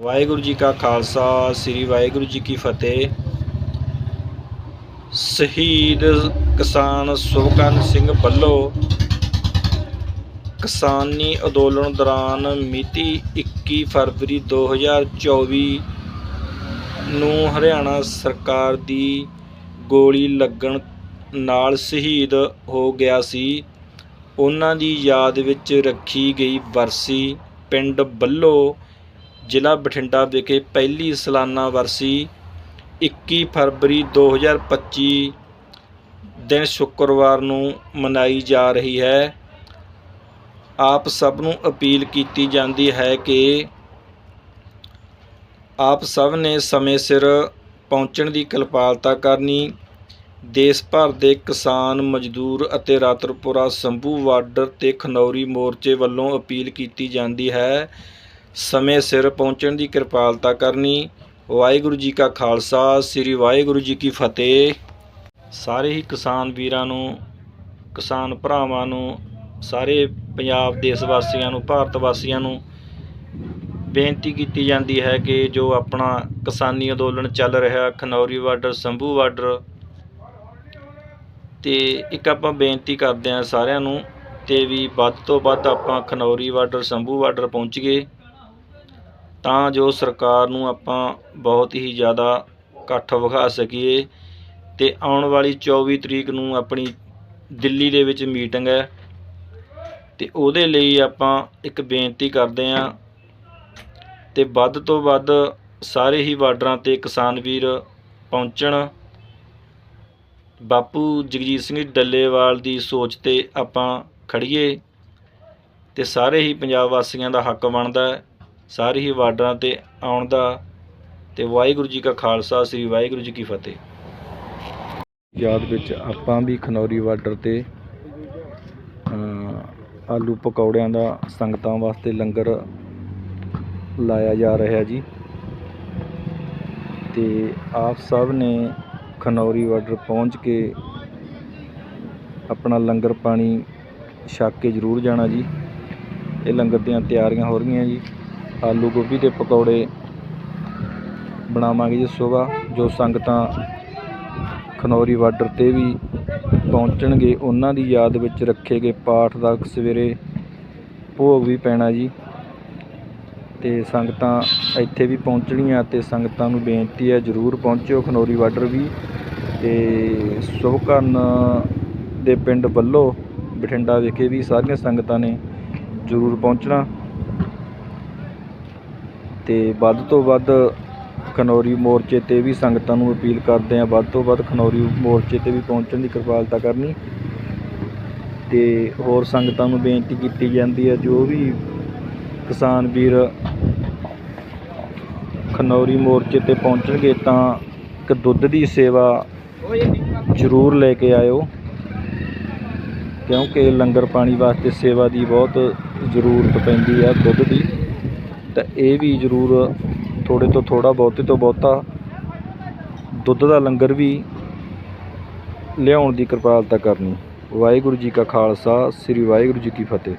ਵਾਹਿਗੁਰੂ ਜੀ ਕਾ ਖਾਲਸਾ, ਸ੍ਰੀ ਵਾਹਿਗੁਰੂ ਜੀ ਕੀ ਫਤਿਹ। ਸ਼ਹੀਦ ਕਿਸਾਨ ਸੁਖਕਰਨ ਸਿੰਘ ਵੱਲੋਂ ਕਿਸਾਨੀ ਅੰਦੋਲਨ ਦੌਰਾਨ ਮਿਤੀ 21 ਫਰਵਰੀ 2024 ਨੂੰ ਹਰਿਆਣਾ ਸਰਕਾਰ ਦੀ ਗੋਲੀ ਲੱਗਣ ਨਾਲ ਸ਼ਹੀਦ ਹੋ ਗਿਆ ਸੀ। ਉਹਨਾਂ ਦੀ ਯਾਦ ਵਿੱਚ ਰੱਖੀ ਗਈ ਵਰਸੀ ਪਿੰਡ ਬੱਲੋ ਜ਼ਿਲ੍ਹਾ ਬਠਿੰਡਾ ਵਿਖੇ ਪਹਿਲੀ ਸਾਲਾਨਾ ਵਰਸੀ 21 ਫਰਵਰੀ 2025 ਦਿਨ ਸ਼ੁੱਕਰਵਾਰ ਨੂੰ ਮਨਾਈ ਜਾ ਰਹੀ ਹੈ। ਆਪ ਸਭ ਨੂੰ ਅਪੀਲ ਕੀਤੀ ਜਾਂਦੀ ਹੈ ਕਿ ਆਪ ਸਭ ਨੇ ਸਮੇਂ ਸਿਰ ਪਹੁੰਚਣ ਦੀ ਕਲਪਾਲਤਾ ਕਰਨੀ। ਦੇਸ਼ ਭਰ ਦੇ ਕਿਸਾਨ, ਮਜ਼ਦੂਰ ਅਤੇ ਰਾਤਰਪੁਰਾ ਸੰਭੂ ਵਾਰਡਰ ਤੇ ਖਨੌਰੀ ਮੋਰਚੇ ਵੱਲੋਂ ਅਪੀਲ ਕੀਤੀ ਜਾਂਦੀ ਹੈ ਸਮੇਂ ਸਿਰ ਪਹੁੰਚਣ ਦੀ ਕਿਰਪਾਲਤਾ ਕਰਨੀ। ਵਾਹਿਗੁਰੂ ਜੀ ਕਾ ਖਾਲਸਾ, ਸ੍ਰੀ ਵਾਹਿਗੁਰੂ ਜੀ ਕੀ ਫਤਿਹ। ਸਾਰੇ ਹੀ ਕਿਸਾਨ ਵੀਰਾਂ ਨੂੰ, ਕਿਸਾਨ ਭਰਾਵਾਂ ਨੂੰ, ਸਾਰੇ ਪੰਜਾਬ ਦੇਸ਼ ਵਾਸੀਆਂ ਨੂੰ, ਭਾਰਤ ਵਾਸੀਆਂ ਨੂੰ ਬੇਨਤੀ ਕੀਤੀ ਜਾਂਦੀ ਹੈ ਕਿ ਜੋ ਆਪਣਾ ਕਿਸਾਨੀ ਅੰਦੋਲਨ ਚੱਲ ਰਿਹਾ, ਖਨੌਰੀ ਬਾਰਡਰ, ਸੰਭੂ ਬਾਰਡਰ, ਤੇ ਇੱਕ ਆਪਾਂ ਬੇਨਤੀ ਕਰਦੇ ਹਾਂ ਸਾਰਿਆਂ ਨੂੰ ਤੇ ਵੀ ਵੱਧ ਤੋਂ ਵੱਧ ਆਪਾਂ ਖਨੌਰੀ ਬਾਰਡਰ, ਸੰਭੂ ਬਾਰਡਰ ਪਹੁੰਚੀਏ ਤਾਂ ਜੋ ਸਰਕਾਰ ਨੂੰ ਆਪਾਂ ਬਹੁਤ ਹੀ ਜ਼ਿਆਦਾ ਇਕੱਠ ਵਿਖਾ ਸਕੀਏ ਤੇ ਆਉਣ ਵਾਲੀ 24 ਤਰੀਕ ਨੂੰ ਆਪਣੀ ਦਿੱਲੀ ਦੇ ਵਿੱਚ ਮੀਟਿੰਗ ਹੈ ਤੇ ਉਹਦੇ ਲਈ ਆਪਾਂ ਇੱਕ ਬੇਨਤੀ ਕਰਦੇ ਹਾਂ ਤੇ ਵੱਧ ਤੋਂ ਵੱਧ ਸਾਰੇ ਹੀ ਬਾਰਡਰਾਂ ਤੇ ਕਿਸਾਨ ਵੀਰ ਪਹੁੰਚਣ। ਬਾਪੂ ਜਗਜੀਤ ਸਿੰਘ ਡੱਲੇਵਾਲ ਦੀ ਸੋਚ ਤੇ ਆਪਾਂ ਖੜੀਏ ਤੇ ਸਾਰੇ ਹੀ ਪੰਜਾਬ ਵਾਸੀਆਂ ਦਾ ਹੱਕ ਬਣਦਾ ਹੈ। ਸਾਰੇ ਹੀ ਬਾਰਡਰਾਂ ਤੇ ਆਉਣ ਦਾ ਤੇ ਵਾਹਿਗੁਰੂ ਜੀ ਕਾ ਖਾਲਸਾ, ਸ੍ਰੀ ਵਾਹਿਗੁਰੂ ਜੀ ਕੀ ਫਤਿਹ। ਯਾਦ ਵਿੱਚ ਆਪਾਂ ਵੀ ਖਨੌਰੀ ਬਾਰਡਰ ਤੇ ਆਲੂ ਪਕੌੜਿਆਂ ਦਾ ਸੰਗਤਾਂ ਵਾਸਤੇ ਲੰਗਰ ਲਾਇਆ ਜਾ ਰਿਹਾ ਜੀ। ਤੇ ਆਪ ਸਭ ਨੇ ਖਨੌਰੀ ਬਾਰਡਰ ਪਹੁੰਚ ਕੇ ਆਪਣਾ ਲੰਗਰ ਪਾਣੀ ਛਕ ਕੇ ਜ਼ਰੂਰ ਜਾਣਾ ਜੀ। ਇਹ ਲੰਗਰ ਦੀਆਂ ਤਿਆਰੀਆਂ ਹੋ ਰਹੀਆਂ ਜੀ। ਆਲੂ ਗੋਭੀ ਦੇ ਪਕੌੜੇ ਬਣਾਵਾਂਗੇ ਜੀ ਸੁਬਾਹ ਜੋ ਸੰਗਤਾਂ ਖਨੌਰੀ ਬਾਰਡਰ ਤੇ ਵੀ ਪਹੁੰਚਣਗੇ, ਉਹਨਾਂ ਦੀ ਯਾਦ ਵਿੱਚ ਰੱਖੇ ਗਏ ਪਾਠ ਦਾ ਸਵੇਰੇ ਭੋਗ ਵੀ ਪੈਣਾ ਜੀ। ਤੇ ਸੰਗਤਾਂ ਇੱਥੇ ਵੀ ਪਹੁੰਚਣੀਆਂ ਤੇ ਸੰਗਤਾਂ ਨੂੰ ਬੇਨਤੀ ਹੈ ਜਰੂਰ ਪਹੁੰਚਿਓ ਖਨੌਰੀ ਬਾਰਡਰ ਵੀ। ਤੇ ਸੁਭਕਰਨ ਦੇ ਪਿੰਡ ਵੱਲੋਂ ਬਠਿੰਡਾ ਵਿਖੇ ਵੀ ਸਾਰੀਆਂ ਸੰਗਤਾਂ ਨੇ ਜਰੂਰ ਪਹੁੰਚਣਾ। ਅਤੇ ਵੱਧ ਤੋਂ ਵੱਧ ਖਨੌਰੀ ਮੋਰਚੇ ਤੇ ਵੀ ਸੰਗਤਾਂ ਨੂੰ ਅਪੀਲ ਕਰਦੇ ਹਾਂ, ਵੱਧ ਤੋਂ ਵੱਧ ਖਨੌਰੀ ਮੋਰਚੇ ਤੇ ਵੀ ਪਹੁੰਚਣ ਦੀ ਕਿਰਪਾਲਤਾ ਕਰਨੀ। ਅਤੇ ਹੋਰ ਸੰਗਤਾਂ ਨੂੰ ਬੇਨਤੀ ਕੀਤੀ ਜਾਂਦੀ ਹੈ, ਜੋ ਵੀ ਕਿਸਾਨ ਵੀਰ ਖਨੌਰੀ ਮੋਰਚੇ ਤੇ ਪਹੁੰਚਣਗੇ ਤਾਂ ਇੱਕ ਦੁੱਧ ਦੀ ਸੇਵਾ ਜ਼ਰੂਰ ਲੈ ਕੇ ਆਇਓ, ਕਿਉਂਕਿ ਲੰਗਰ ਪਾਣੀ ਵਾਸਤੇ ਸੇਵਾ ਦੀ ਬਹੁਤ ਜ਼ਰੂਰਤ ਪੈਂਦੀ ਹੈ ਦੁੱਧ ਦੀ। ਤਾਂ ਇਹ ਵੀ ਜ਼ਰੂਰ ਥੋੜੇ ਤੋਂ ਥੋੜਾ ਬਹੁਤੇ ਤੋਂ ਬਹੁਤਾ ਦੁੱਧ ਦਾ ਲੰਗਰ ਵੀ ਲਿਆਉਣ ਦੀ ਕਿਰਪਾਲਤਾ ਕਰਨੀ। ਵਾਹਿਗੁਰੂ ਜੀ ਕਾ ਖਾਲਸਾ, ਸ੍ਰੀ ਵਾਹਿਗੁਰੂ ਜੀ ਕੀ ਫਤਿਹ।